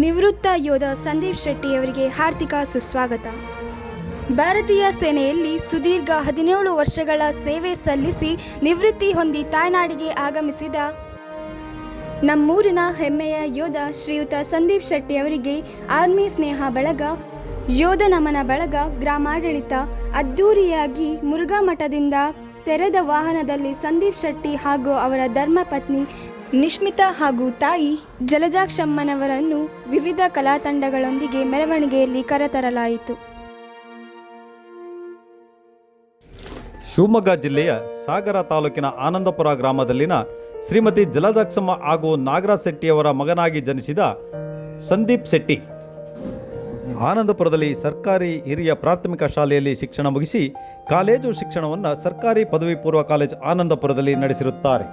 ನಿವೃತ್ತ ಯೋಧ ಸಂದೀಪ್ ಶೆಟ್ಟಿ ಅವರಿಗೆ ಹಾರ್ದಿಕ ಸುಸ್ವಾಗತ. ಭಾರತೀಯ ಸೇನೆಯಲ್ಲಿ ಸುದೀರ್ಘ ಹದಿನೇಳು ವರ್ಷಗಳ ಸೇವೆ ಸಲ್ಲಿಸಿ ನಿವೃತ್ತಿ ಹೊಂದಿ ತಾಯ್ನಾಡಿಗೆ ಆಗಮಿಸಿದ ನಮ್ಮೂರಿನ ಹೆಮ್ಮೆಯ ಯೋಧ ಶ್ರೀಯುತ ಸಂದೀಪ್ ಶೆಟ್ಟಿ ಅವರಿಗೆ ಆರ್ಮಿ ಸ್ನೇಹ ಬಳಗ, ಯೋಧ ನಮನ ಬಳಗ, ಗ್ರಾಮಾಡಳಿತ ಅದ್ದೂರಿಯಾಗಿ ಮುರುಘಾ ಮಠದಿಂದ ತೆರೆದ ವಾಹನದಲ್ಲಿ ಸಂದೀಪ್ ಶೆಟ್ಟಿ ಹಾಗೂ ಅವರ ಧರ್ಮಪತ್ನಿ ನಿಶ್ಮಿತಾ ಹಾಗೂ ತಾಯಿ ಜಲಜಾಕ್ಷಮ್ಮನವರನ್ನು ವಿವಿಧ ಕಲಾ ತಂಡಗಳೊಂದಿಗೆ ಮೆರವಣಿಗೆಯಲ್ಲಿ ಕರೆತರಲಾಯಿತು. ಶಿವಮೊಗ್ಗ ಜಿಲ್ಲೆಯ ಸಾಗರ ತಾಲೂಕಿನ ಆನಂದಪುರ ಗ್ರಾಮದಲ್ಲಿನ ಶ್ರೀಮತಿ ಜಲಜಾಕ್ಷಮ್ಮ ಹಾಗೂ ನಾಗರಾಜ್ ಶೆಟ್ಟಿಯವರ ಮಗನಾಗಿ ಜನಿಸಿದ ಸಂದೀಪ್ ಶೆಟ್ಟಿ. ಆನಂದಪುರದಲ್ಲಿ ಸರ್ಕಾರಿ ಹಿರಿಯ ಪ್ರಾಥಮಿಕ ಶಾಲೆಯಲ್ಲಿ ಶಿಕ್ಷಣ ಮುಗಿಸಿ ಕಾಲೇಜು ಶಿಕ್ಷಣವನ್ನು ಸರ್ಕಾರಿ ಪದವಿ ಪೂರ್ವ ಕಾಲೇಜು ಆನಂದಪುರದಲ್ಲಿ ನಡೆಸಿರುತ್ತಾರೆ.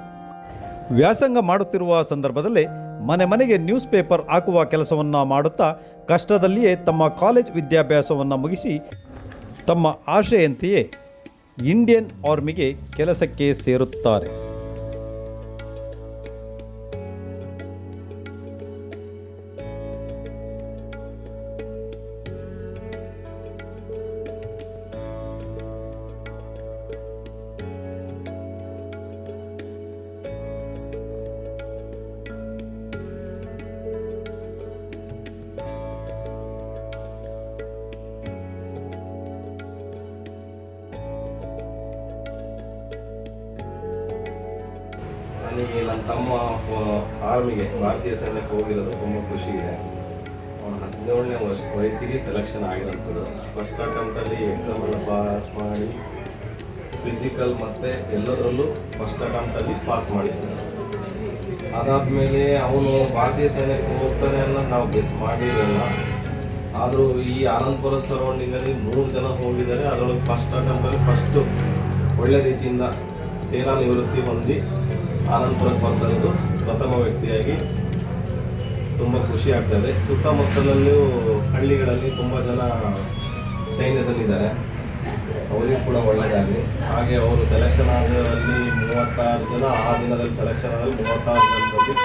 ವ್ಯಾಸಂಗ ಮಾಡುತ್ತಿರುವ ಸಂದರ್ಭದಲ್ಲಿ ಮನೆ ಮನೆಗೆ ನ್ಯೂಸ್ ಪೇಪರ್ ಹಾಕುವ ಕೆಲಸವನ್ನು ಮಾಡುತ್ತಾ ಕಷ್ಟದಲ್ಲಿಯೇ ತಮ್ಮ ಕಾಲೇಜ್ ವಿದ್ಯಾಭ್ಯಾಸವನ್ನು ಮುಗಿಸಿ ತಮ್ಮ ಆಶೆಯಂತೆಯೇ ಇಂಡಿಯನ್ ಆರ್ಮಿಗೆ ಕೆಲಸಕ್ಕೆ ಸೇರುತ್ತಾರೆ. ನನಗೆ ನನ್ನ ತಮ್ಮ ಆರ್ಮಿಗೆ ಭಾರತೀಯ ಸೈನ್ಯಕ್ಕೆ ಹೋಗಿರೋದು ತುಂಬ ಖುಷಿ ಇದೆ ಅವನು ಹದಿನೇಳನೇ ವರ್ಷ, ವಯಸ್ಸಿಗೆ ಸೆಲೆಕ್ಷನ್ ಆಗಿರೋಂಥದ್ದು. ಫಸ್ಟ್ ಅಟೆಂಪ್ಟಲ್ಲಿ ಎಕ್ಸಾಮೆಲ್ಲ ಪಾಸ್ ಮಾಡಿ ಫಿಸಿಕಲ್ ಮತ್ತು ಎಲ್ಲದರಲ್ಲೂ ಫಸ್ಟ್ ಅಟೆಂಪ್ಟಲ್ಲಿ ಪಾಸ್ ಮಾಡಿದ್ದೆ ಅದಾದಮೇಲೆ ಅವನು ಭಾರತೀಯ ಸೈನ್ಯಕ್ಕೆ ಹೋಗ್ತಾನೆ ಅನ್ನೋದು ನಾವು ಗೆಸ್ ಮಾಡಿರಲ್ಲ ಆದರೂ ಈ ಆನಂದಪುರದ ಸರೌಂಡಿಂಗಲ್ಲಿ ಮೂರು ಜನ ಹೋಗಿದ್ದಾರೆ. ಅದರೊಳಗೆ ಫಸ್ಟ್ ಅಟೆಂಪ್ಟಲ್ಲಿ ಫಸ್ಟು ಒಳ್ಳೆ ರೀತಿಯಿಂದ ಸೇನಾ ನಿವೃತ್ತಿ ಹೊಂದಿ ಆನಂದಪುರಕ್ಕೆ ಬರ್ತಿರೋದು ಪ್ರಥಮ ವ್ಯಕ್ತಿಯಾಗಿ ತುಂಬ ಖುಷಿ ಆಗ್ತದೆ. ಸುತ್ತಮುತ್ತಲಲ್ಲೂ ಹಳ್ಳಿಗಳಲ್ಲಿ ತುಂಬ ಜನ ಸೈನ್ಯದಲ್ಲಿದ್ದಾರೆ. ಅವರಿಗೂ ಕೂಡ ಒಳ್ಳೆಯದಾಗಲಿ ಹಾಗೆ ಅವರು ಸೆಲೆಕ್ಷನ್ ಆದಲ್ಲಿ ಮೂವತ್ತಾರು ಜನ, ಆ ದಿನದಲ್ಲಿ ಸೆಲೆಕ್ಷನ್ ಆದಲ್ಲಿ ಮೂವತ್ತಾರು ಜನದಲ್ಲಿ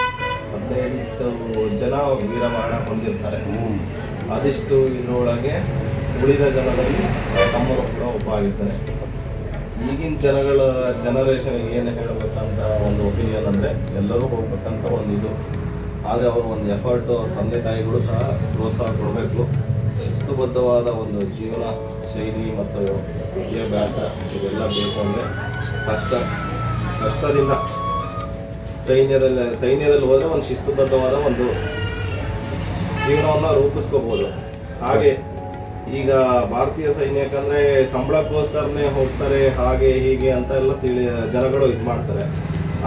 ಹದಿನೆಂಟು ಜನ ವೀರಮರಣ ಹೊಂದಿರ್ತಾರೆ. ಅದಿಷ್ಟು ಇದರೊಳಗೆ ಉಳಿದ ಜನರಲ್ಲಿ ತಮ್ಮರು ಕೂಡ ಒಬ್ಬ ಆಗಿರ್ತಾರೆ. ಈಗಿನ ಜನಗಳ ಜನರೇಷನ್ಗೆ ಏನು ಹೇಳಬೇಕಂತ ಒಂದು ಒಪಿನಿಯನ್ ಅಂದರೆ ಎಲ್ಲರೂ ಹೋಗ್ಬೇಕಂತ ಒಂದು ಇದು. ಆದರೆ ಅವರು ಒಂದು ಎಫರ್ಟು ಅವ್ರ ತಂದೆ ತಾಯಿಗಳು ಸಹ ಪ್ರೋತ್ಸಾಹ ಕೊಡಬೇಕು. ಶಿಸ್ತುಬದ್ಧವಾದ ಒಂದು ಜೀವನ ಶೈಲಿ ಮತ್ತು ವಿದ್ಯಾಭ್ಯಾಸ ಇವೆಲ್ಲ ಬೇಕು ಅಂದರೆ ಕಷ್ಟ, ಕಷ್ಟದಿಂದ ಸೈನ್ಯದಲ್ಲಿ ಸೈನ್ಯದಲ್ಲಿ ಹೋದರೆ ಒಂದು ಶಿಸ್ತುಬದ್ಧವಾದ ಒಂದು ಜೀವನವನ್ನು ರೂಪಿಸ್ಕೋಬೋದು. ಹಾಗೆ ಈಗ ಭಾರತೀಯ ಸೈನ್ಯಕ್ಕಂದ್ರೆ ಸಂಬಳಕ್ಕೋಸ್ಕರನೇ ಹೋಗ್ತಾರೆ, ಹಾಗೆ ಹೀಗೆ ಅಂತ ಎಲ್ಲ ತಿಳಿ, ಜನಗಳು ಇದು ಮಾಡ್ತಾರೆ.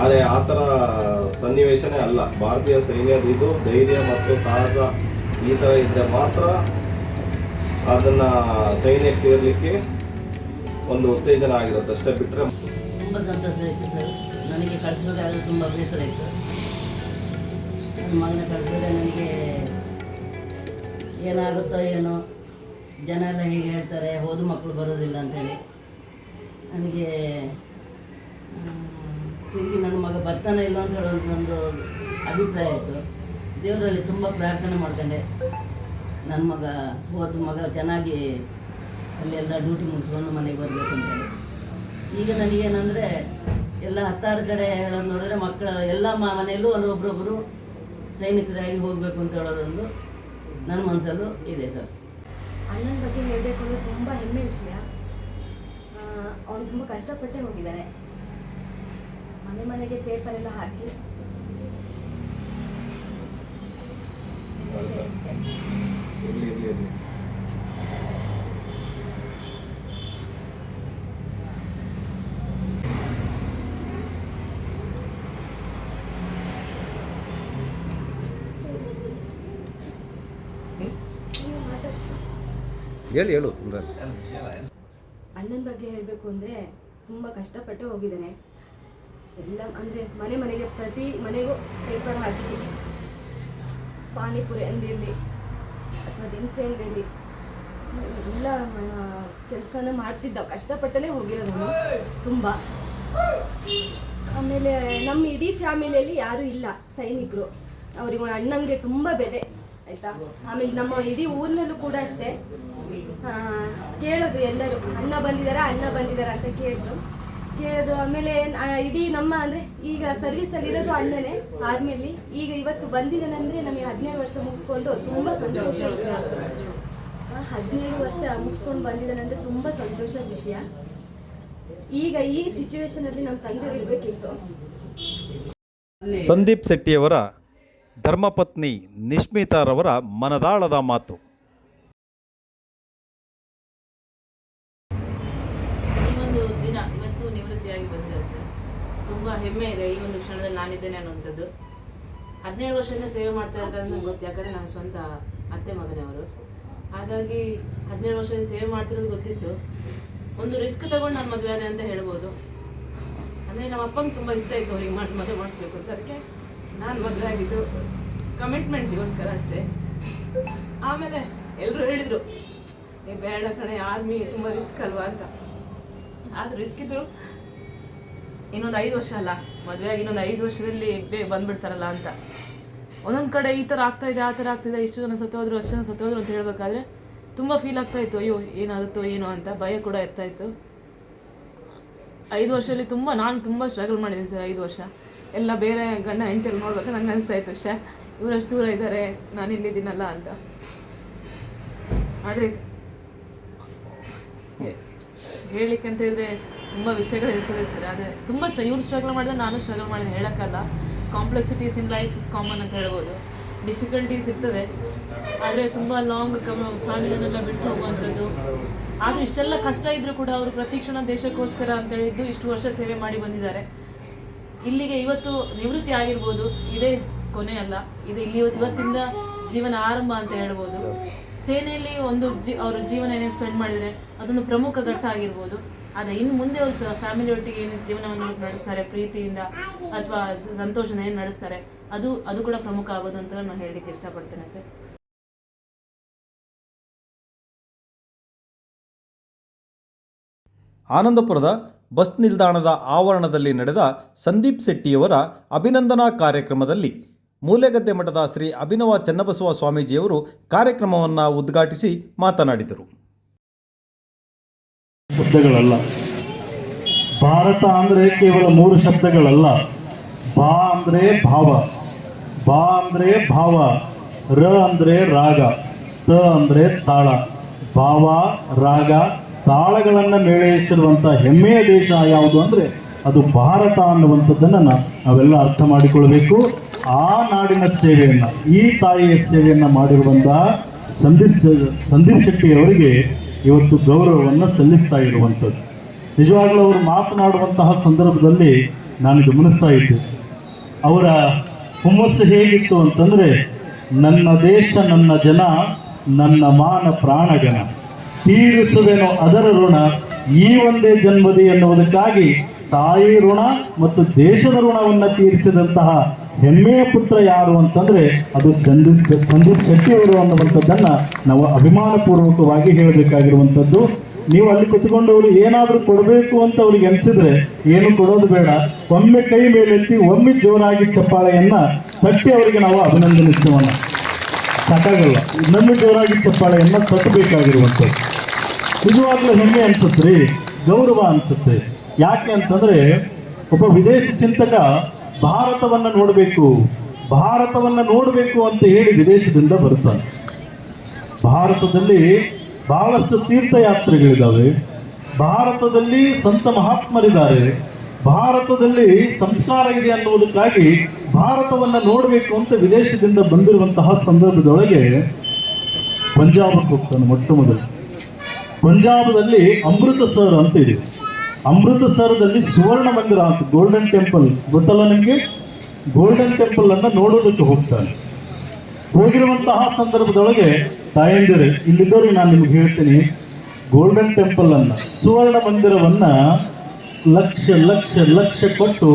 ಆದರೆ ಆ ಥರ ಸನ್ನಿವೇಶನೇ ಅಲ್ಲ. ಭಾರತೀಯ ಸೈನ್ಯದ ಇದು ಧೈರ್ಯ ಮತ್ತು ಸಾಹಸ ಈ ಥರ ಇದ್ದರೆ ಮಾತ್ರ ಅದನ್ನು ಸೈನ್ಯಕ್ಕೆ ಸೇರಲಿಕ್ಕೆ ಒಂದು ಉತ್ತೇಜನ ಆಗಿರುತ್ತೆ. ಅಷ್ಟೇ ಬಿಟ್ಟರೆ ತುಂಬ ಸಂತೋಷ ಆಯಿತು ಸರ್. ನನಗೆ ಕಳಿಸಬೇಕಾದ್ರೆ ತುಂಬ ಬೇಸರ ಇತ್ತು ಮಗನ ಕಳಿಸಿದ್ರೆ ನನಗೆ ಏನಾಗುತ್ತೋ ಏನೋ. ಜನ ಎಲ್ಲ ಹೀಗೆ ಹೇಳ್ತಾರೆ, ಹೋದ ಮಕ್ಕಳು ಬರೋದಿಲ್ಲ ಅಂತೇಳಿ. ನನಗೆ ತಿರುಗಿ ನನ್ನ ಮಗ ಬರ್ತಾನೆ ಇಲ್ಲ ಅಂತ ಹೇಳೋ ಒಂದು ಅಭಿಪ್ರಾಯ ಇತ್ತು. ದೇವರಲ್ಲಿ ತುಂಬ ಪ್ರಾರ್ಥನೆ ಮಾಡ್ಕೊಂಡೆ. ನನ್ನ ಮಗ ಹೋದ ಮಗ ಚೆನ್ನಾಗಿ ಅಲ್ಲೆಲ್ಲ ಡ್ಯೂಟಿ ಮುಗಿಸ್ಕೊಂಡು ಮನೆಗೆ ಬರಬೇಕು ಅಂತೇಳಿ ಈಗ ನನಗೇನಂದರೆ, ಎಲ್ಲ ಹತ್ತಾರು ಕಡೆ ಹೇಳೋದು ನೋಡಿದ್ರೆ ಮಕ್ಕಳ ಎಲ್ಲ ಮನೆಯಲ್ಲೂ ಒಂದು ಒಬ್ಬರೊಬ್ಬರು ಸೈನಿಕರಾಗಿ ಹೋಗಬೇಕು ಅಂತ ಹೇಳೋದೊಂದು ನನ್ನ ಮನಸ್ಸಲ್ಲೂ ಇದೆ ಸರ್. ಅಣ್ಣನ ಬಗ್ಗೆ ಹೇಳಬೇಕು ಅಂದರೆ ತುಂಬ ಹೆಮ್ಮೆ ವಿಷಯ. ಅವನು ತುಂಬ ಕಷ್ಟಪಟ್ಟೆ ಹೋಗಿದ್ದಾನೆ ಮನೆ ಮನೆಗೆ ಪೇಪರ್ ಎಲ್ಲ ಹಾಕಿ. ಇರಲಿ ಇರ್ಲಿ ಇರ್ಲಿ ಹೇಳಿ ಹೇಳು, ತೊಂದರೆ ಅಣ್ಣನ ಬಗ್ಗೆ ಹೇಳಬೇಕು ಅಂದರೆ ತುಂಬ ಕಷ್ಟಪಟ್ಟು ಹೋಗಿದ್ದಾನೆ. ಎಲ್ಲ ಅಂದರೆ ಮನೆ ಮನೆಗೆ ಪ್ರತಿ ಮನೆಗೂ ಪೇಪರ್ ಹಾಕಿದ್ದೀನಿ ಪಾನಿಪುರಿ ಅಂಗಡಿಯಲ್ಲಿ ಅಥವಾ ದಿನಸಿ ಅಂಗಡಿಯಲ್ಲಿ ಎಲ್ಲ ಕೆಲಸನ ಮಾಡ್ತಿದ್ದ ಕಷ್ಟಪಟ್ಟಲೇ ಹೋಗಿರೋದು ತುಂಬ. ಆಮೇಲೆ ನಮ್ಮ ಇಡೀ ಫ್ಯಾಮಿಲಿಯಲ್ಲಿ ಯಾರೂ ಇಲ್ಲ, ಸೈನಿಕರು. ಅವ್ರಿಗೆ ಅಣ್ಣಂಗೆ ತುಂಬ ಬೆಲೆ. ಆಯ್ತಾ? ಆಮೇಲೆ ನಮ್ಮ ಇಡೀ ಊರಿನಲ್ಲೂ ಕೂಡ ಅಷ್ಟೇ. ಕೇಳೋದು ಎಲ್ಲರೂ, ಅಣ್ಣ ಬಂದಿದ್ದಾರಾ ಅಣ್ಣ ಬಂದಿದ್ದಾರಾ ಅಂತ ಕೇಳಿದ್ರು. ಕೇಳೋದು ಆಮೇಲೆ ಇಡೀ ನಮ್ಮ ಅಂದರೆ ಈಗ ಸರ್ವಿಸಲ್ಲಿ ಇರೋದು ಅಣ್ಣನೇ. ಆರ್ಮಿಯಲ್ಲಿ ಈಗ ಇವತ್ತು ಬಂದಿದ್ದಾನಂದ್ರೆ ನಮಗೆ ಹದಿನೇಳು ವರ್ಷ ಮುಗಿಸ್ಕೊಂಡು ತುಂಬ ಸಂತೋಷ ವಿಷಯ. ಹದಿನೇಳು ವರ್ಷ ಮುಗಿಸ್ಕೊಂಡು ಬಂದಿದ್ದಾನಂದ್ರೆ ತುಂಬ ಸಂತೋಷದ ವಿಷಯ. ಈಗ ಈ ಸಿಚುವೇಶನಲ್ಲಿ ನಮ್ಮ ತಂದೆ ಇರಬೇಕಿತ್ತು. ಸಂದೀಪ್ ಶೆಟ್ಟಿಯವರ ಧರ್ಮಪತ್ನಿ ನಿಶ್ಮಿತಾರವರ ಮನದಾಳದ ಮಾತು. ಈ ಒಂದು ದಿನ ಇವತ್ತು ನಿವೃತ್ತಿಯಾಗಿ ಸರ್. ತುಂಬ ಹೆಮ್ಮೆ ಇದೆ ಈ ಒಂದು ಕ್ಷಣದಲ್ಲಿ ನಾನಿದ್ದೇನೆ ಅನ್ನುವಂಥದ್ದು. ಹದಿನೇಳು ವರ್ಷದಿಂದ ಸೇವೆ ಮಾಡ್ತಾ ಇದ್ದಾರೆ ಅಂತ ಗೊತ್ತು, ಯಾಕಂದ್ರೆ ನನ್ನ ಸ್ವಂತ ಅತ್ತೆ ಮಗನೇ ಅವರು. ಹಾಗಾಗಿ ಹದಿನೇಳು ವರ್ಷದಿಂದ ಸೇವೆ ಮಾಡ್ತಿರೋದು ಗೊತ್ತಿತ್ತು. ಒಂದು ರಿಸ್ಕ್ ತಗೊಂಡು ನಾನು ಮದುವೆ ಆದೆ ಅಂತ ಹೇಳ್ಬೋದು. ಅಂದರೆ ನಮ್ಮ ಅಪ್ಪಂಗೆ ತುಂಬ ಇಷ್ಟ ಇತ್ತು ಅವ್ರಿಗೆ ಮಾಡಿ ಮದುವೆ ಮಾಡಿಸ್ಬೇಕು ಅಂತ. ಅದಕ್ಕೆ ನಾನು ಮದುವೆ ಆಗಿದ್ದು ಕಮಿಟ್ಮೆಂಟ್ಸಿಗೋಸ್ಕರ ಅಷ್ಟೇ. ಆಮೇಲೆ ಎಲ್ಲರೂ ಹೇಳಿದರು, ಏ, ಬೇಡ ಕಣೆ ಆರ್ಮಿ ತುಂಬ ರಿಸ್ಕ್ ಅಲ್ವಾ ಅಂತ. ಆದ್ರೂ ರಿಸ್ಕ್ ಇದ್ರು ಇನ್ನೊಂದು ಐದು ವರ್ಷ ಅಲ್ಲ, ಮದುವೆ ಆಗಿ ಇನ್ನೊಂದು ಐದು ವರ್ಷದಲ್ಲಿ ಬೇಗ ಬಂದ್ಬಿಡ್ತಾರಲ್ಲ ಅಂತ. ಒಂದೊಂದು ಕಡೆ ಈ ಥರ ಆಗ್ತಾ ಇದೆ, ಆ ಥರ ಆಗ್ತಿದೆ ಇಷ್ಟು ಜನ ಸತ್ತೋದ್ರು, ಅಷ್ಟು ಜನ ಸತ್ತೋದ್ರು ಅಂತ ಹೇಳಬೇಕಾದ್ರೆ ತುಂಬ ಫೀಲ್ ಆಗ್ತಾ ಇತ್ತು, ಅಯ್ಯೋ, ಏನಾಗುತ್ತೋ, ಏನೋ ಅಂತ ಭಯ ಕೂಡ ಇರ್ತಾ ಇತ್ತು. ಐದು ವರ್ಷದಲ್ಲಿ ತುಂಬ, ನಾನು ತುಂಬ ಸ್ಟ್ರಗಲ್ ಮಾಡಿದ್ದೀನಿ ಸರ್, ಐದು ವರ್ಷ. ಎಲ್ಲ ಬೇರೆ ಗಂಡ ಹೆಂಡತಿಯಲ್ಲಿ ನೋಡ್ಬೇಕು ನಂಗೆ ಅನಿಸ್ತಾ ಇತ್ತು ಶೇ ಇವರಷ್ಟು ದೂರ ಇದ್ದಾರೆ, ನಾನು ಇಲ್ಲಿದ್ದೀನಲ್ಲ ಅಂತ. ಆದರೆ ಅಂತ ಹೇಳಿದ್ರೆ ತುಂಬ ವಿಷಯಗಳು ಇರ್ತದೆ ಸರ್. ಆದರೆ ತುಂಬ ಸ್ಟ್ರ, ಇವ್ರು ಸ್ಟ್ರಗಲ್ ಮಾಡಿದ್ರೆ ನಾನು ಸ್ಟ್ರಗಲ್ ಮಾಡಿದ್ರೆ ಹೇಳೋಕ್ಕಲ್ಲ. Complexities in life is common ಅಂತ ಹೇಳ್ಬೋದು. ಡಿಫಿಕಲ್ಟೀಸ್ ಇರ್ತದೆ. ಆದರೆ ತುಂಬ ಲಾಂಗ್ ಕಮ್ ಫ್ಯಾಮಿಲಿನೆಲ್ಲ ಬಿಟ್ಟು ಹೋಗುವಂಥದ್ದು. ಆದರೆ ಇಷ್ಟೆಲ್ಲ ಕಷ್ಟ ಇದ್ದರೂ ಕೂಡ ಅವರು ಪ್ರತಿಕ್ಷಣ ದೇಶಕ್ಕೋಸ್ಕರ ಅಂತ ಹೇಳಿದ್ದು ಇಷ್ಟು ವರ್ಷ ಸೇವೆ ಮಾಡಿ ಬಂದಿದ್ದಾರೆ. ಇಲ್ಲಿಗೆ ಇವತ್ತು ನಿವೃತ್ತಿ ಆಗಿರ್ಬೋದು ಇದೇ ಕೊನೆ ಅಲ್ಲ ಇದು ಇಲ್ಲಿ ಇವತ್ತಿಂದ ಜೀವನ ಆರಂಭ ಅಂತ ಹೇಳ್ಬೋದು. ಸೇನೆಯಲ್ಲಿ ಒಂದು ಜೀ ಅವರು ಜೀವನ ಏನೇನು ಸ್ಪೆಂಡ್ ಮಾಡಿದರೆ ಅದೊಂದು ಪ್ರಮುಖ ಘಟ್ಟ ಆಗಿರ್ಬೋದು. ಆದರೆ ಇನ್ನು ಮುಂದೆ ಅವರು ಸಹ ಫ್ಯಾಮಿಲಿ ಒಟ್ಟಿಗೆ ಏನು ಜೀವನವನ್ನು ನಡೆಸ್ತಾರೆ ಪ್ರೀತಿಯಿಂದ ಅಥವಾ ಸಂತೋಷದಿಂದ ಏನು ನಡೆಸ್ತಾರೆ ಅದು ಅದು ಕೂಡ ಪ್ರಮುಖ ಆಗೋದು ಅಂತ ನಾನು ಹೇಳಲಿಕ್ಕೆ ಇಷ್ಟಪಡ್ತೇನೆ ಸರ್. ಆನಂದಪುರದ ಬಸ್ ನಿಲ್ದಾಣದ ಆವರಣದಲ್ಲಿ ನಡೆದ ಸಂದೀಪ್ ಶೆಟ್ಟಿಯವರ ಅಭಿನಂದನಾ ಕಾರ್ಯಕ್ರಮದಲ್ಲಿ ಮೂಲೆಗದ್ದೆ ಮಠದ ಶ್ರೀ ಅಭಿನವ ಚನ್ನಬಸವ ಸ್ವಾಮೀಜಿಯವರು ಕಾರ್ಯಕ್ರಮವನ್ನು ಉದ್ಘಾಟಿಸಿ ಮಾತನಾಡಿದರು. ಶಬ್ದಗಳಲ್ಲ. ಭಾರತ ಅಂದರೆ ಕೇವಲ ಮೂರು ಶಬ್ದಗಳಲ್ಲ. ಬಾ ಅಂದರೆ ಭಾವ. ಬಾ ಅಂದರೆ ಭಾವ. ರ ಅಂದರೆ ರಾಗ. ತ ಅಂದರೆ ತಾಳ. ಭಾವ, ರಾಗ ತಾಳಗಳನ್ನು ಮೇಳೈಸಿರುವಂಥ ಹೆಮ್ಮೆಯ ದೇಶ ಯಾವುದು ಅಂದರೆ ಅದು ಭಾರತ ಅನ್ನುವಂಥದ್ದನ್ನು ನಾವೆಲ್ಲ ಅರ್ಥ ಮಾಡಿಕೊಳ್ಬೇಕು. ಆ ನಾಡಿನ ಸೇವೆಯನ್ನು, ಈ ತಾಯಿಯ ಸೇವೆಯನ್ನು ಮಾಡಿರುವಂಥ ಸಂದೀಪ್ ಸಂದೀಪ್ ಶೆಟ್ಟಿ ಅವರಿಗೆ ಇವತ್ತು ಗೌರವವನ್ನು ಸಲ್ಲಿಸ್ತಾ ಇರುವಂಥದ್ದು. ನಿಜವಾಗ್ಲೂ ಅವರು ಮಾತನಾಡುವಂತಹ ಸಂದರ್ಭದಲ್ಲಿ ನಾನು ಗಮನಿಸ್ತಾ ಇದ್ದೆ. ಅವರ ಹುಮ್ಮಸ್ಸು ಹೇಗಿತ್ತು ಅಂತಂದರೆ, ನನ್ನ ದೇಶ, ನನ್ನ ಜನ, ನನ್ನ ಮಾನ ಪ್ರಾಣಗಣ. ತೀರಿಸುವೆನು ಅದರ ಋಣ, ಈ ಒಂದೇ ಜನ್ಮದಿ ಎನ್ನುವುದಕ್ಕಾಗಿ ತಾಯಿ ಋಣ ಮತ್ತು ದೇಶದ ಋಣವನ್ನು ತೀರಿಸಿದಂತಹ ಹೆಮ್ಮೆಯ ಪುತ್ರ ಯಾರು ಅಂತಂದ್ರೆ ಅದು ಸಂದೀಪ್ ಸಂದೀಪ್ ಶೆಟ್ಟಿ ಅವರು ಅನ್ನುವಂಥದ್ದನ್ನ ನಾವು ಅಭಿಮಾನಪೂರ್ವಕವಾಗಿ ಹೇಳಬೇಕಾಗಿರುವಂಥದ್ದು. ನೀವು ಅಲ್ಲಿ ಕುತ್ಕೊಂಡವರು ಏನಾದರೂ ಕೊಡಬೇಕು ಅಂತ ಅವ್ರಿಗೆ ಅನಿಸಿದ್ರೆ ಏನು ಕೊಡೋದು ಬೇಡ. ಒಮ್ಮೆ ಕೈ ಮೇಲೆತ್ತಿ ಒಮ್ಮೆ ಜೋರಾಗಿ ಚಪ್ಪಾಳೆಯನ್ನ ತಟ್ಟಿ ಅವರಿಗೆ ನಾವು ಅಭಿನಂದನಿಸೋಣ ಸಾಕಾಗಲ್ಲ. ಇನ್ನೊಮ್ಮೆ ಜೋರಾಗಿ ಚಪ್ಪಾಳೆಯನ್ನ ತಟ್ಟಬೇಕಾಗಿರುವಂಥದ್ದು. ನಿಜವಾಗ್ಲೂ ಹೆಮ್ಮೆ ಅನ್ಸುತ್ತೆ ರೀ? ಗೌರವ ಅನ್ಸುತ್ತೆ. ಯಾಕೆ ಅಂತಂದ್ರೆ, ಒಬ್ಬ ವಿದೇಶಿ ಚಿಂತಕ ಭಾರತವನ್ನ ನೋಡಬೇಕು. ಭಾರತವನ್ನ ನೋಡಬೇಕು ಅಂತ ಹೇಳಿ ವಿದೇಶದಿಂದ ಬರುತ್ತಾನೆ ಭಾರತದಲ್ಲಿ ಬಹಳಷ್ಟು ತೀರ್ಥಯಾತ್ರೆಗಳಿದ್ದಾವೆ ಭಾರತದಲ್ಲಿ ಸಂತ ಮಹಾತ್ಮರಿದ್ದಾರೆ. ಭಾರತದಲ್ಲಿ ಸಂಸ್ಕಾರ ಇದೆ ಅನ್ನುವುದಕ್ಕಾಗಿ ಭಾರತವನ್ನ ನೋಡಬೇಕು ಅಂತ ವಿದೇಶದಿಂದ ಬಂದಿರುವಂತಹ ಸಂದರ್ಭದೊಳಗೆ ಪಂಜಾಬಕ್ಕೆ ಹೋಗ್ತಾನೆ ಮೊಟ್ಟ ಮೊದಲು. ಪಂಜಾಬದಲ್ಲಿ ಅಮೃತಸರ್ ಅಂತ ಇದೆ. ಅಮೃತಸರದಲ್ಲಿ ಸುವರ್ಣ ಮಂದಿರ ಅಂತ ಗೋಲ್ಡನ್ ಟೆಂಪಲ್ ಗೊತ್ತಲ್ಲ ನಿಮಗೆ? ಗೋಲ್ಡನ್ ಟೆಂಪಲ್ ಅನ್ನು ನೋಡೋದಕ್ಕೆ ಹೋಗ್ತಾನೆ ಹೋಗಿರುವಂತಹ ಸಂದರ್ಭದೊಳಗೆ ತಾಯಂದಿರೆ, ಇಲ್ಲಿದ್ದವ್ರಿಗೆ ನಾನು ನಿಮ್ಗೆ ಹೇಳ್ತೀನಿ ಗೋಲ್ಡನ್ ಟೆಂಪಲ್ ಅನ್ನ, ಸುವರ್ಣ ಮಂದಿರವನ್ನ ಲಕ್ಷ ಲಕ್ಷ ಲಕ್ಷ ಕೊಟ್ಟು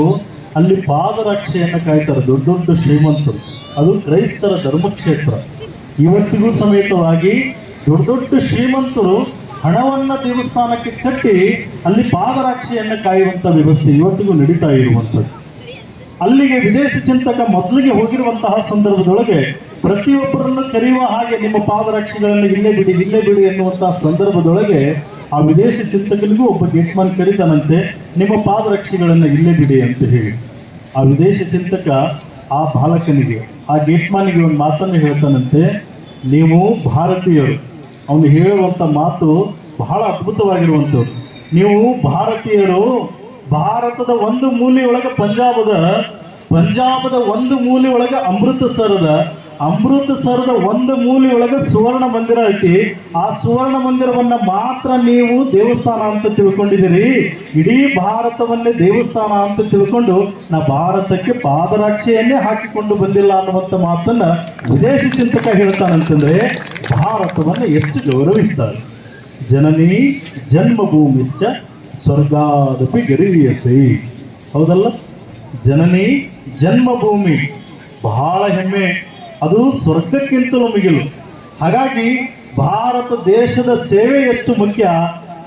ಅಲ್ಲಿ ಪಾದರಕ್ಷೆಯನ್ನು ಕಾಯ್ತಾರೆ ದೊಡ್ಡ ದೊಡ್ಡ ಶ್ರೀಮಂತರು. ಅದು ಕ್ರೈಸ್ತರ ಧರ್ಮಕ್ಷೇತ್ರ. ಇವತ್ತಿಗೂ ಸಮೇತವಾಗಿ ದೊಡ್ಡ ದೊಡ್ಡ ಶ್ರೀಮಂತರು ಹಣವನ್ನ ದೇವಸ್ಥಾನಕ್ಕೆ ಕಟ್ಟಿ ಅಲ್ಲಿ ಪಾದರಾಕ್ಷಿಯನ್ನು ಕಾಯುವಂತ ವ್ಯವಸ್ಥೆ ಇವತ್ತಿಗೂ ನಡೀತಾ ಇರುವಂಥದ್ದು. ಅಲ್ಲಿಗೆ ವಿದೇಶಿ ಚಿಂತಕ ಮೊದಲಿಗೆ ಹೋಗಿರುವಂತಹ ಸಂದರ್ಭದೊಳಗೆ ಪ್ರತಿಯೊಬ್ಬರನ್ನು ಕರೆಯುವ ಹಾಗೆ ನಿಮ್ಮ ಪಾದರಕ್ಷೆಗಳನ್ನು ಇಲ್ಲೇ ಬಿಡಿ ಇಲ್ಲೇ ಬಿಡಿ ಎನ್ನುವಂತಹ ಸಂದರ್ಭದೊಳಗೆ ಆ ವಿದೇಶ ಚಿಂತಕನಿಗೂ ಒಬ್ಬ ಗೇಟ್ಮನ್ ಕರೀತಾನಂತೆ, ನಿಮ್ಮ ಪಾದರಕ್ಷಿಗಳನ್ನು ಇಲ್ಲೇ ಬಿಡಿ ಅಂತ ಹೇಳಿ. ಆ ವಿದೇಶ ಚಿಂತಕ ಆ ಬಾಲಕನಿಗೆ, ಆ ಗೇಟ್ಮನ್ಗೆ ಒಂದು ಮಾತನ್ನು ಹೇಳ್ತಾನಂತೆ, ನೀವು ಭಾರತೀಯರು ಅವನು ಹೇಳುವಂಥ ಮಾತು ಬಹಳ ಅದ್ಭುತವಾಗಿರುವಂಥದ್ದು ನೀವು ಭಾರತೀಯರು, ಭಾರತದ ಒಂದು ಮೂಲೆಯೊಳಗೆ ಪಂಜಾಬದ ಪಂಜಾಬದ ಒಂದು ಮೂಲೆಯೊಳಗೆ ಅಮೃತಸರದ ಅಮೃತಸರದ ಒಂದು ಮೂಲೆಯೊಳಗೆ ಸುವರ್ಣ ಮಂದಿರ ಐತಿ. ಆ ಸುವರ್ಣ ಮಂದಿರವನ್ನು ಮಾತ್ರ ನೀವು ದೇವಸ್ಥಾನ ಅಂತ ತಿಳ್ಕೊಂಡಿದ್ದೀರಿ. ಇಡೀ ಭಾರತವನ್ನೇ ದೇವಸ್ಥಾನ ಅಂತ ತಿಳ್ಕೊಂಡು ನಾ ಭಾರತಕ್ಕೆ ಪಾದರಾಕ್ಷಿಯನ್ನೇ ಹಾಕಿಕೊಂಡು ಬಂದಿಲ್ಲ ಅನ್ನುವಂಥ ಮಾತನ್ನ ವಿದೇಶಿ ಚಿಂತಕ ಹೇಳ್ತಾನಂತಂದ್ರೆ ಭಾರತವನ್ನು ಎಷ್ಟು ಗೌರವಿಸ್ತಾರೆ? ಜನನಿ ಜನ್ಮಭೂಮಿಶ್ಚ ಸ್ವರ್ಗಾದಪಿ ಗರೀಯಸಿ ಹೌದಲ್ಲ? ಜನನಿ ಜನ್ಮಭೂಮಿ. ಬಹಳ ಹೆಮ್ಮೆ. ಅದು ಸ್ವರ್ಗಕ್ಕಿಂತಲೂ ಮಿಗಿಲು. ಹಾಗಾಗಿ ಭಾರತ ದೇಶದ ಸೇವೆ ಎಷ್ಟು ಮುಖ್ಯ?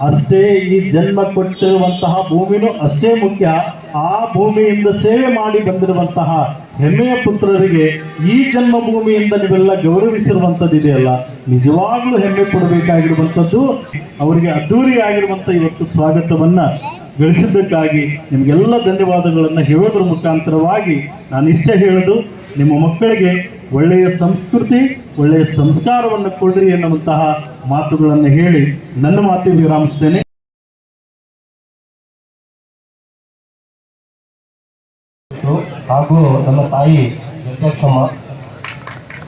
ಅಷ್ಟೇ ಈ ಜನ್ಮ ಕೊಟ್ಟಿರುವಂತಹ ಭೂಮಿನೂ ಅಷ್ಟೇ ಮುಖ್ಯ. ಆ ಭೂಮಿಯಿಂದ ಸೇವೆ ಮಾಡಿ ಬಂದಿರುವಂತಹ ಹೆಮ್ಮೆಯ ಪುತ್ರರಿಗೆ ಈ ಜನ್ಮಭೂಮಿಯಿಂದ ನೀವೆಲ್ಲ ಗೌರವಿಸಿರುವಂಥದ್ದು ನಿಜವಾಗ್ಲೂ ಹೆಮ್ಮೆ ಪಡಬೇಕಾಗಿರುವಂಥದ್ದು, ಅವರಿಗೆ ಅದ್ದೂರಿಯಾಗಿರುವಂಥ ಇವತ್ತು ಸ್ವಾಗತವನ್ನ ಗಳಿಸಿದ್ದಕ್ಕಾಗಿ ನಿಮಗೆಲ್ಲ ಧನ್ಯವಾದಗಳನ್ನು ಹೇಳೋದ್ರ ಮುಖಾಂತರವಾಗಿ ನಾನು ಇಷ್ಟ ಹೇಳೋದು, ನಿಮ್ಮ ಮಕ್ಕಳಿಗೆ ಒಳ್ಳೆಯ ಸಂಸ್ಕೃತಿ, ಒಳ್ಳೆಯ ಸಂಸ್ಕಾರವನ್ನು ಕೊಡ್ರಿ ಎನ್ನುವಂತಹ ಮಾತುಗಳನ್ನು ಹೇಳಿ ನನ್ನ ಮಾತಿಗೆ ವಿರಾಮಿಸ್ತೇನೆ. ಹಾಗೂ ನನ್ನ ತಾಯಿ ವೆಂಕಟೇಶಮ್ಮ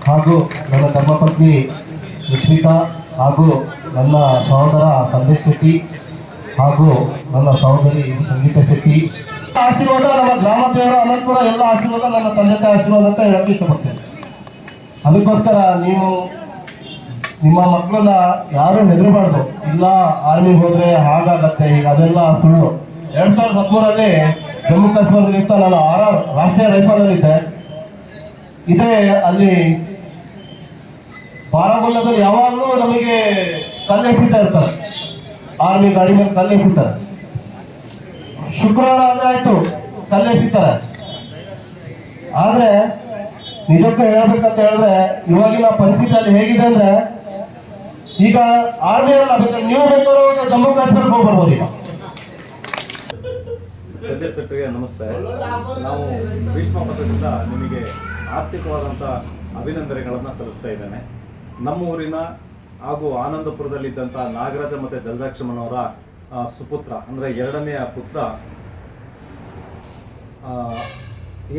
ಹಾಗೂ ನನ್ನ ಪತ್ನಿ ವಿಸ್ಮಿತಾ ಹಾಗೂ ನನ್ನ ಸಹೋದರ ಸಂದೇಶ್ ಶೆಟ್ಟಿ ಹಾಗೂ ನನ್ನ ಸಹೋದರಿ ಸಂಗೀತ ಶೆಟ್ಟಿ. ಆಶೀರ್ವಾದ ನಮ್ಮ ಗ್ರಾಮ ದೇವರ ಅನಂತಪುರ ಎಲ್ಲ ಆಶೀರ್ವಾದ ನನ್ನ ತಂದೆ ತಾಯಿ ಆಶೀರ್ವಾದ ಅಂತ ಹೇಳಕ್ಕೆ ಇಷ್ಟಪಡ್ತೇನೆ. ಅದಕ್ಕೋಸ್ಕರ ನೀವು ನಿಮ್ಮ ಮಕ್ಕಳನ್ನ ಯಾರು ಹೆದರಬಾರ್ದು. ಇಲ್ಲ ಆರ್ಮಿಗೆ ಹೋದ್ರೆ ಹಾಗಾಗತ್ತೆ, ಈಗ ಅದೆಲ್ಲ ಸುಳ್ಳು. ಎರಡ್ ಸಾವಿರದ ಹದಿಮೂರಲ್ಲಿ ಜಮ್ಮು ಕಾಶ್ಮೀರದಲ್ಲಿತ್ತ ನಾನು ಆರ್ ಆರ್ ರಾಷ್ಟ್ರೀಯ ರೈಫಲಲ್ಲಿದ್ದೆ ಇದೇ ಅಲ್ಲಿ ಬಾರಾಮುಲ್ಲದಲ್ಲಿ ಯಾವಾಗಲೂ ನಮಗೆ ಕಲ್ಲೆಸಿತಾ ಇರ್ತಾರೆ. ಆರ್ಮಿ ಗಾಡಿ ಮೇಲೆ ಕಲ್ಲೆಸಿತಾರೆ ಶುಕ್ರವಾರ ಆದ್ರೆ ಆಯ್ತು ಕಲ್ಲೆಸಿತಾರೆ ಆದ್ರೆ ನಿಜಕ್ಕೂ ಹೇಳ್ಬೇಕಂತ ಹೇಳಿದ್ರೆ ಇವಾಗಿನ ಪರಿಸ್ಥಿತಿಯಲ್ಲಿ ಹೇಗಿದೆ ಅಂದ್ರೆ ಈಗ ಆರ್ಮಿ ಎಲ್ಲ ಬೇಕಾದ್ರೆ ನೀವು ಬೇಕಾದ್ರೆ ಜಮ್ಮು ಕಾಶ್ಮೀರಕ್ಕೆ ಹೋಗಿ ಬರ್ಬೋದು ಈಗ. ಶೆಟ್ಟರಿಗೆ ನಮಸ್ತೆ. ನಾವು ಭೀಷ್ಮ ಮಠದಿಂದ ನಿಮಗೆ ಆರ್ಥಿಕವಾದಂಥ ಅಭಿನಂದನೆಗಳನ್ನು ಸಲ್ಲಿಸ್ತಾ ಇದ್ದೇನೆ. ನಮ್ಮ ಊರಿನ ಹಾಗೂ ಆನಂದಪುರದಲ್ಲಿದ್ದಂಥ ನಾಗರಾಜ ಮತ್ತು ಜಲಜಾಕ್ಷಮ್ಮನವರ ಸುಪುತ್ರ, ಅಂದರೆ ಎರಡನೆಯ ಪುತ್ರ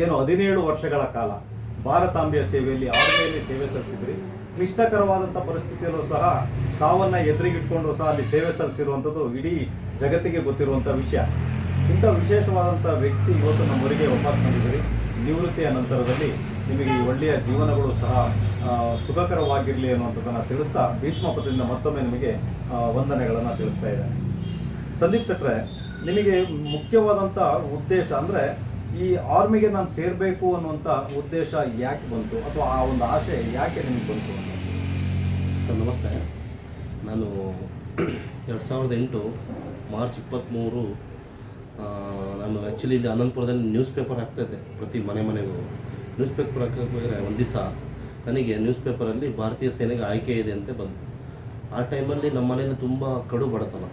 ಏನು ಹದಿನೇಳು ವರ್ಷಗಳ ಕಾಲ ಭಾರತಾಂಬೆಯ ಸೇವೆಯಲ್ಲಿ, ಆರ್ಮಿಯಲ್ಲಿ ಸೇವೆ ಸಲ್ಲಿಸಿದ್ರಿ. ಕ್ಲಿಷ್ಟಕರವಾದಂಥ ಪರಿಸ್ಥಿತಿಯಲ್ಲೂ ಸಹ ಸಾವನ್ನ ಎದುರಿಗಿಟ್ಕೊಂಡು ಸಹ ಅಲ್ಲಿ ಸೇವೆ ಸಲ್ಲಿಸಿರುವಂಥದ್ದು ಇಡೀ ಜಗತ್ತಿಗೆ ಗೊತ್ತಿರುವಂಥ ವಿಷಯ. ಇಂಥ ವಿಶೇಷವಾದಂಥ ವ್ಯಕ್ತಿ ಇವತ್ತು ನಮ್ಮವರಿಗೆ ವಾಪಸ್ ಬಂದಿದ್ದೀರಿ ನಿವೃತ್ತಿಯ ನಂತರದಲ್ಲಿ ನಿಮಗೆ ಈ ಒಳ್ಳೆಯ ಜೀವನಗಳು ಸಹ ಸುಖಕರವಾಗಿರಲಿ ಅನ್ನುವಂಥದ್ದನ್ನು ತಿಳಿಸ್ತಾ ಭೀಷ್ಮ ಪದದಿಂದ ಮತ್ತೊಮ್ಮೆ ನಿಮಗೆ ವಂದನೆಗಳನ್ನು ತಿಳಿಸ್ತಾ ಇದ್ದಾರೆ ಸಂದೀಪ್ ಸೆಟ್ರೆ ನಿಮಗೆ ಮುಖ್ಯವಾದಂಥ ಉದ್ದೇಶ ಅಂದರೆ ಈ ಆರ್ಮಿಗೆ ನಾನು ಸೇರಬೇಕು ಅನ್ನುವಂಥ ಉದ್ದೇಶ ಯಾಕೆ ಬಂತು? ಅಥವಾ ಆ ಒಂದು ಆಶೆ ಯಾಕೆ ನಿಮಗೆ ಬಂತು? ಸರ್, ನಮಸ್ತೆ. ನಾನು ಎರಡು ಸಾವಿರದ ಎಂಟು ಮಾರ್ಚ್ ಇಪ್ಪತ್ತ್ಮೂರು ನಾನು ಆ್ಯಕ್ಚುಲಿ ಇಲ್ಲಿ ಅನಂತಪುರದಲ್ಲಿ ನ್ಯೂಸ್ ಪೇಪರ್ ಹಾಕ್ತಾಯಿದ್ದೆ ಪ್ರತಿ ಮನೆ ಮನೆಗೂ. ನ್ಯೂಸ್ ಪೇಪರ್ ಹಾಕಿದ್ರೆ ಒಂದು ದಿವಸ ನನಗೆ ನ್ಯೂಸ್ ಪೇಪರಲ್ಲಿ ಭಾರತೀಯ ಸೇನೆಗೆ ಆಯ್ಕೆ ಇದೆ ಅಂತ ಬಂತು. ಆ ಟೈಮಲ್ಲಿ ನಮ್ಮ ಮನೇಲಿ ತುಂಬ ಕಡು ಬಡತನ.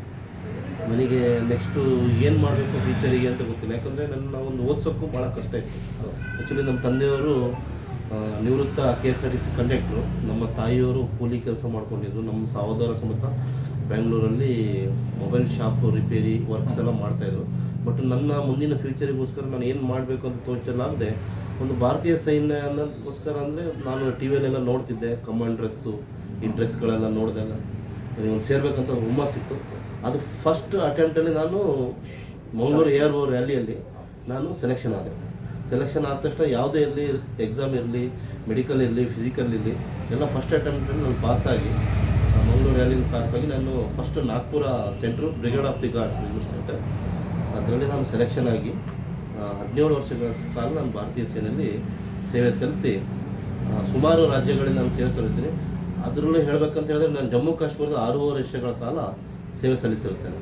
ನನಗೆ ನೆಕ್ಸ್ಟು ಏನು ಮಾಡಬೇಕು ಫ್ಯೂಚರಿಗೆ ಅಂತ ಗೊತ್ತಿಲ್ಲ. ಯಾಕಂದರೆ ನನ್ನ ಒಂದು ಓದಿಸೋಕ್ಕೂ ಭಾಳ ಕಷ್ಟ ಇತ್ತು. ಆ್ಯಕ್ಚುಲಿ ನಮ್ಮ ತಂದೆಯವರು ನಿವೃತ್ತ K S R T C conductor ನಮ್ಮ ತಾಯಿಯವರು ಕೂಲಿ ಕೆಲಸ ಮಾಡ್ಕೊಂಡಿದ್ರು. ನಮ್ಮ ಸಹೋದರ ಸಮೇತ ಬೆಂಗಳೂರಲ್ಲಿ ಮೊಬೈಲ್ ಶಾಪ್ ರಿಪೇರಿ ವರ್ಕ್ಸ್ ಎಲ್ಲ ಮಾಡ್ತಾಯಿದ್ರು ಬಟ್ ನನ್ನ ಮುಂದಿನ ಫ್ಯೂಚರಿಗೋಸ್ಕರ ನಾನು ಏನು ಮಾಡಬೇಕು ಅಂತ ತೋಚಲಾಗದೆ ಒಂದು ಭಾರತೀಯ ಸೈನ್ಯ ಅನ್ನೋದಕ್ಕೋಸ್ಕರ ಅಂದರೆ ನಾನು ಟಿ ವಿಯಲ್ಲೆಲ್ಲ ನೋಡ್ತಿದ್ದೆ ಕಮಾಂಡ್ ಡ್ರೆಸ್ಸು ಈ ಡ್ರೆಸ್ಗಳೆಲ್ಲ ನೋಡಿದಾಗ. ಒಂದು ಸೇರ್ಬೇಕಂತ ಹುಮ್ಮಸ್ ಸಿಕ್ತು ಅದು ಫಸ್ಟ್ ಅಟೆಂಪ್ಟಲ್ಲಿ ನಾನು ಮಂಗಳೂರು ಏರ್ ಓ ರ್ಯಾಲಿಯಲ್ಲಿ ನಾನು ಸೆಲೆಕ್ಷನ್ ಆದೆ. ಸೆಲೆಕ್ಷನ್ ಆದ ತಕ್ಷಣ ಯಾವುದೇ ಇರಲಿ ಎಕ್ಸಾಮ್ ಇರಲಿ ಮೆಡಿಕಲ್ ಇರಲಿ ಫಿಸಿಕಲ್ ಇರಲಿ, ಎಲ್ಲ ಫಸ್ಟ್ ಅಟೆಂಪ್ಟಲ್ಲಿ ನಾನು ಪಾಸಾಗಿ ಮಂಗಳೂರು ರ್ಯಾಲಿಯಲ್ಲಿ ಪಾಸಾಗಿ ನಾನು first Nagpur centre brigade of the guards centre ಅದರಲ್ಲಿ ನಾನು ಸೆಲೆಕ್ಷನ್ ಆಗಿ ಹದಿನೇಳು ವರ್ಷಗಳ ಕಾಲ ನಾನು ಭಾರತೀಯ ಸೇನೆಯಲ್ಲಿ ಸೇವೆ ಸಲ್ಲಿಸಿ ಸುಮಾರು ರಾಜ್ಯಗಳಲ್ಲಿ ನಾನು ಸೇವೆ ಸಲ್ಲಿಸ್ತೀನಿ. ಅದರಲ್ಲೂ ಹೇಳಬೇಕಂತ ಹೇಳಿದ್ರೆ ನಾನು ಜಮ್ಮು ಕಾಶ್ಮೀರದ ಆರೂವರೆ ವರ್ಷಗಳ ಕಾಲ ಸೇವೆ ಸಲ್ಲಿಸಿರುತ್ತೇನೆ.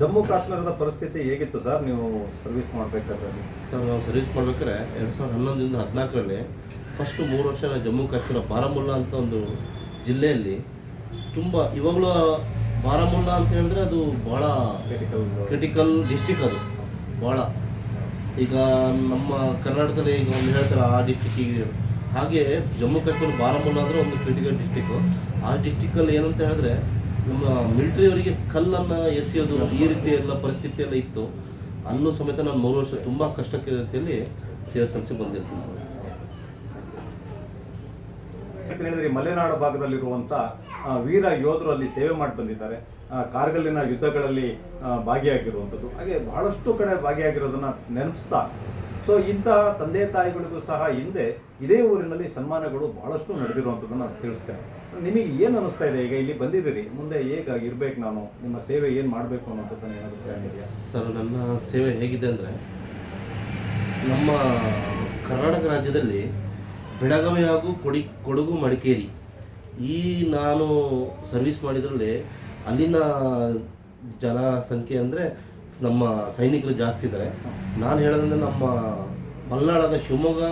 ಜಮ್ಮು ಕಾಶ್ಮೀರದ ಪರಿಸ್ಥಿತಿ ಹೇಗಿತ್ತು ಸರ್? ನೀವು ಸರ್ವಿಸ್ ಮಾಡಬೇಕಾದ್ರೆ? ಸರ್ ನಾವು ಸರ್ವಿಸ್ ಮಾಡ್ಬೇಕಾದ್ರೆ ಎರಡು ಸಾವಿರದ ಹನ್ನೊಂದರಿಂದ ಹದಿನಾಲ್ಕರಲ್ಲಿ ಫಸ್ಟ್ ಮೂರು ವರ್ಷ ನಾನು ಜಮ್ಮು ಕಾಶ್ಮೀರ ಬಾರಾಮುಲ್ಲಾ ಅಂತ ಒಂದು ಜಿಲ್ಲೆಯಲ್ಲಿ ತುಂಬ ಇವಾಗಲೂ ಬಾರಾಮುಲ್ಲಾ ಅಂತ ಹೇಳಿದ್ರೆ ಅದು ಭಾಳ ಕ್ರಿಟಿಕಲ್ ಕ್ರಿಟಿಕಲ್ ಡಿಸ್ಟಿಕ್ ಅದು. ಭಾಳ ಈಗ ನಮ್ಮ ಕರ್ನಾಟಕದಲ್ಲಿ ಈಗ ಒಂದು ಹೇಳ್ತಾರೆ ಆ ಡಿಸ್ಟಿಕ್ ಹೀಗಿದೆ ಹಾಗೆ ಜಮ್ಮು ಕಾಶ್ಮೀರ ಬಾರಾಮುಲ್ಲ ಅಂದರೆ ಒಂದು ಕ್ರಿಟಿಕಲ್ ಡಿಸ್ಟಿಕ್ಕು ಆ ಡಿಸ್ಟಿಕ್ಕಲ್ಲಿ ಏನಂತ ಹೇಳಿದ್ರೆ ನಮ್ಮ ಮಿಲಿಟರಿಯವರಿಗೆ ಕಲ್ಲನ್ನು ಎಸೆಯೋದು ಈ ರೀತಿ ಎಲ್ಲ ಪರಿಸ್ಥಿತಿ ಎಲ್ಲ ಇತ್ತು. ಅಲ್ಲೂ ಸಮೇತ ನಾನು ಮೂರು ವರ್ಷ ತುಂಬ ಕಷ್ಟಕ್ಕೆ ರೀತಿಯಲ್ಲಿ ಸೇವೆ ಸಲ್ಲಿಸಿ ಬಂದಿರ್ತೀನಿ ಸರ್. ಹೇಳಿದ್ರೆ ಮಲೆನಾಡು ಭಾಗದಲ್ಲಿರುವಂಥ ವೀರ ಯೋಧರು ಅಲ್ಲಿ ಸೇವೆ ಮಾಡಿ ಬಂದಿದ್ದಾರೆ. ಆ, ಕಾರ್ಗಿಲಿನ ಯುದ್ಧಗಳಲ್ಲಿ ಭಾಗಿಯಾಗಿರುವಂಥದ್ದು. ಹಾಗೆ ಬಹಳಷ್ಟು ಕಡೆ ಭಾಗಿಯಾಗಿರೋದನ್ನ ನೆನಪಿಸ್ತಾ. ಸೊ ಇಂತಹ ತಂದೆ ತಾಯಿಗಳಿಗೂ ಸಹ ಹಿಂದೆ ಇದೇ ಊರಿನಲ್ಲಿ ಸನ್ಮಾನಗಳು ಬಹಳಷ್ಟು ನಡೆದಿರುವಂಥದ್ದನ್ನು ತಿಳಿಸ್ತೇನೆ. ನಿಮಗೆ ಏನು ಅನಿಸ್ತಾ ಇದೆ? ಈಗ ಇಲ್ಲಿ ಬಂದಿದ್ದೀರಿ. ಮುಂದೆ ಹೇಗಾಗಿ ಇರ್ಬೇಕು ನಾನು? ನಿಮ್ಮ ಸೇವೆ ಏನು ಮಾಡಬೇಕು ಅನ್ನೋದನ್ನು ಏನಾದರೂ ಪ್ಲಾನ್ ಇದೆಯಾ? ಸರ್ ನನ್ನ ಸೇವೆ ಹೇಗಿದೆ ಅಂದರೆ ನಮ್ಮ ಕರ್ನಾಟಕ ರಾಜ್ಯದಲ್ಲಿ ಬೆಳಗಾವಿ ಹಾಗೂ ಕೊಡಿ ಕೊಡಗು ಮಡಿಕೇರಿ ಈ ನಾನು ಸರ್ವಿಸ್ ಮಾಡಿದ್ರಲ್ಲಿ ಅಲ್ಲಿನ ಜನಸಂಖ್ಯೆ ಅಂದರೆ ನಮ್ಮ ಸೈನಿಕರು ಜಾಸ್ತಿ ಇದ್ದಾರೆ ನಾನು ಹೇಳೋದಂದ್ರೆ ನಮ್ಮ ಮಲೆನಾಡದ ಶಿವಮೊಗ್ಗ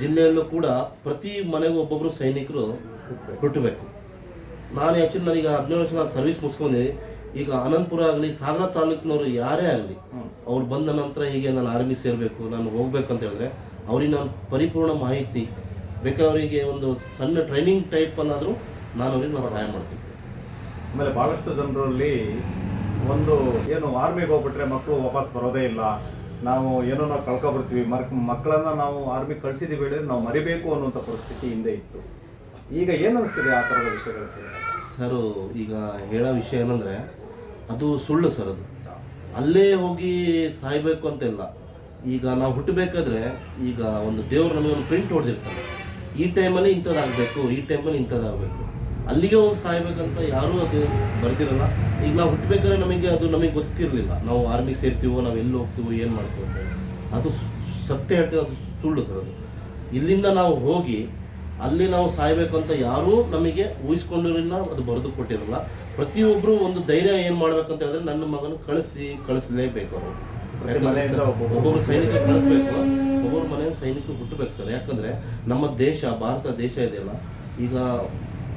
ಜಿಲ್ಲೆಯಲ್ಲೂ ಕೂಡ ಪ್ರತಿ ಮನೆಗೂ ಒಬ್ಬೊಬ್ಬರು ಸೈನಿಕರು ಹುಟ್ಟಬೇಕು. ನಾನು ಆ್ಯಕ್ಚುಲಿ ನನಗೆ ಹದಿನೇಳು ವರ್ಷ ನಾನು ಸರ್ವಿಸ್ ಮುಗಿಸ್ಕೊಂಡಿದ್ದೀನಿ. ಈಗ ಅನಂತಪುರ ಆಗಲಿ, ಸಾಗರ ತಾಲೂಕಿನವರು ಯಾರೇ ಆಗಲಿ, ಅವ್ರು ಬಂದ ನಂತರ ಹೀಗೆ ನಾನು ಆರ್ಮಿ ಸೇರಬೇಕು, ನಾನು ಹೋಗ್ಬೇಕು ಅಂತ ಹೇಳಿದ್ರೆ ಅವ್ರಿಗೆ ನಾನು ಪರಿಪೂರ್ಣ ಮಾಹಿತಿ ಬೇಕಾದ್ರೆ ಅವರಿಗೆ ಒಂದು ಸಣ್ಣ ಟ್ರೈನಿಂಗ್ ಟೈಪಲ್ಲಾದರೂ ನಾನು ಅವ್ರಿಗೆ ನಾನು ಸಹಾಯ ಮಾಡ್ತೀನಿ. ಆಮೇಲೆ ಭಾಳಷ್ಟು ಜನರಲ್ಲಿ ಒಂದು ಏನು ಆರ್ಮಿಗೆ ಹೋಗ್ಬಿಟ್ರೆ ಮಕ್ಕಳು ವಾಪಸ್ ಬರೋದೇ ಇಲ್ಲ. ನಾವು ಏನೋ ನಾವು ಕಳ್ಕೊಬಿಡ್ತೀವಿ. ಮಕ್ ಮಕ್ಕಳನ್ನು ನಾವು ಆರ್ಮಿಗೆ ಕಳಿಸಿದ್ದೀವಿ ಹೇಳಿದ್ರೆ ನಾವು ಮರಿಬೇಕು ಅನ್ನುವಂಥ ಪರಿಸ್ಥಿತಿ ಹಿಂದೆ ಇತ್ತು. ಈಗ ಏನು ಅನಿಸ್ತಿದೆ ಆ ಥರದ ವಿಷಯಗಳು ಸರ್, ಈಗ ಹೇಳೋ ವಿಷಯ ಏನಂದರೆ, ಅದು ಸುಳ್ಳು ಸರ್ ಅದು. ಅಲ್ಲೇ ಹೋಗಿ ಸಾಯ್ಬೇಕು ಅಂತಿಲ್ಲ. ಈಗ ನಾವು ಹುಟ್ಟಬೇಕಾದ್ರೆ ಈಗ ಒಂದು ದೇವ್ರು ನಮಗೆ ಒಂದು ಪ್ರಿಂಟ್ ಹೊಡೆದಿರ್ತಾರೆ ಈ ಟೈಮಲ್ಲಿ ಇಂಥದ್ದಾಗಬೇಕು, ಈ ಟೈಮಲ್ಲಿ ಇಂಥದ್ದಾಗಬೇಕು. ಅಲ್ಲಿಗೆ ಹೋಗಿ ಸಾಯ್ಬೇಕಂತ ಯಾರೂ ಅದು ಬರ್ತಿರಲ್ಲ ಈಗ ನಾವು ಹುಟ್ಟಬೇಕಾದ್ರೆ ನಮಗೆ ಅದು ನಮಗೆ ಗೊತ್ತಿರಲಿಲ್ಲ. ನಾವು ಆರ್ಮಿಗೆ ಸೇರ್ತೀವೋ ನಾವು ಎಲ್ಲಿ ಹೋಗ್ತೀವೋ ಏನು ಮಾಡ್ತೀವೋ ಅಂತ. ಅದು ಸತ್ಯ ಹೇಳ್ತೀವಿ ಅದು ಸುಳ್ಳು ಸರ್ ಅದು. ಇಲ್ಲಿಂದ ನಾವು ಹೋಗಿ ಅಲ್ಲಿ ನಾವು ಸಾಯ್ಬೇಕು ಅಂತ ಯಾರೂ ನಮಗೆ ಊಹಿಸ್ಕೊಂಡಿರಲಿಲ್ಲ ಅದು ಬರೆದು ಕೊಟ್ಟಿರಲ್ಲ. ಪ್ರತಿಯೊಬ್ಬರು ಒಂದು ಧೈರ್ಯ ಏನು ಮಾಡ್ಬೇಕಂತ ಹೇಳಿದ್ರೆ ನನ್ನ ಮಗನ ಕಳಿಸಿ ಕಳಿಸಲೇಬೇಕು ಅವರು ಒಬ್ಬೊಬ್ರು ಒಬ್ಬೊಬ್ರು ಸೈನಿಕ ಕಳಿಸ್ಬೇಕು. ಒಬ್ಬೊಬ್ರು ಮನೆಯಿಂದ ಸೈನಿಕ ಹುಟ್ಟಬೇಕು ಸರ್. ಯಾಕಂದ್ರೆ ನಮ್ಮ ದೇಶ ಭಾರತ ದೇಶ ಇದೆಯಲ್ಲ. ಈಗ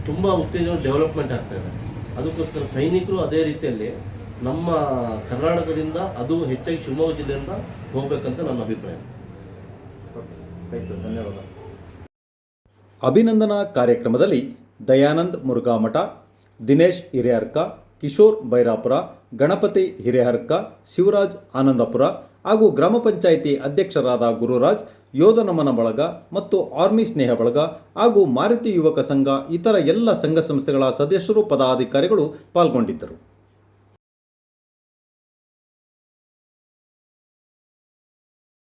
ತುಂಬ ಉತ್ತೇಜನ ಡೆವಲಪ್ಮೆಂಟ್ ಆಗ್ತಾ ಇದೆ. ಅದಕ್ಕೋಸ್ಕರ ಸೈನಿಕರು ಅದೇ ರೀತಿಯಲ್ಲಿ ನಮ್ಮ ಕರ್ನಾಟಕದಿಂದ ಅದು ಹೆಚ್ಚಾಗಿ ಶಿವಮೊಗ್ಗ ಜಿಲ್ಲೆಯಿಂದ ಹೋಗ್ಬೇಕಂತ ನನ್ನ ಅಭಿಪ್ರಾಯ. ಓಕೆ ಥ್ಯಾಂಕ್ ಯು ಧನ್ಯವಾದ. ಅಭಿನಂದನಾ ಕಾರ್ಯಕ್ರಮದಲ್ಲಿ ದಯಾನಂದ್ ಮುರುಘಾಮಠ ದಿನೇಶ್ ಹಿರೇಹರ್ಕ ಕಿಶೋರ್ ಬೈರಾಪುರ ಗಣಪತಿ ಹಿರೇಹರ್ಕ ಶಿವರಾಜ್ ಆನಂದಪುರ ಹಾಗೂ ಗ್ರಾಮ ಪಂಚಾಯಿತಿ ಅಧ್ಯಕ್ಷರಾದ ಗುರುರಾಜ್, ಯೋಧ ನಮನ ಬಳಗ ಮತ್ತು ಆರ್ಮಿ ಸ್ನೇಹ ಬಳಗ ಹಾಗೂ ಮಾರುತಿ ಯುವಕ ಸಂಘ, ಇತರ ಎಲ್ಲ ಸಂಘ ಸಂಸ್ಥೆಗಳ ಸದಸ್ಯರು ಪದಾಧಿಕಾರಿಗಳು ಪಾಲ್ಗೊಂಡಿದ್ದರು.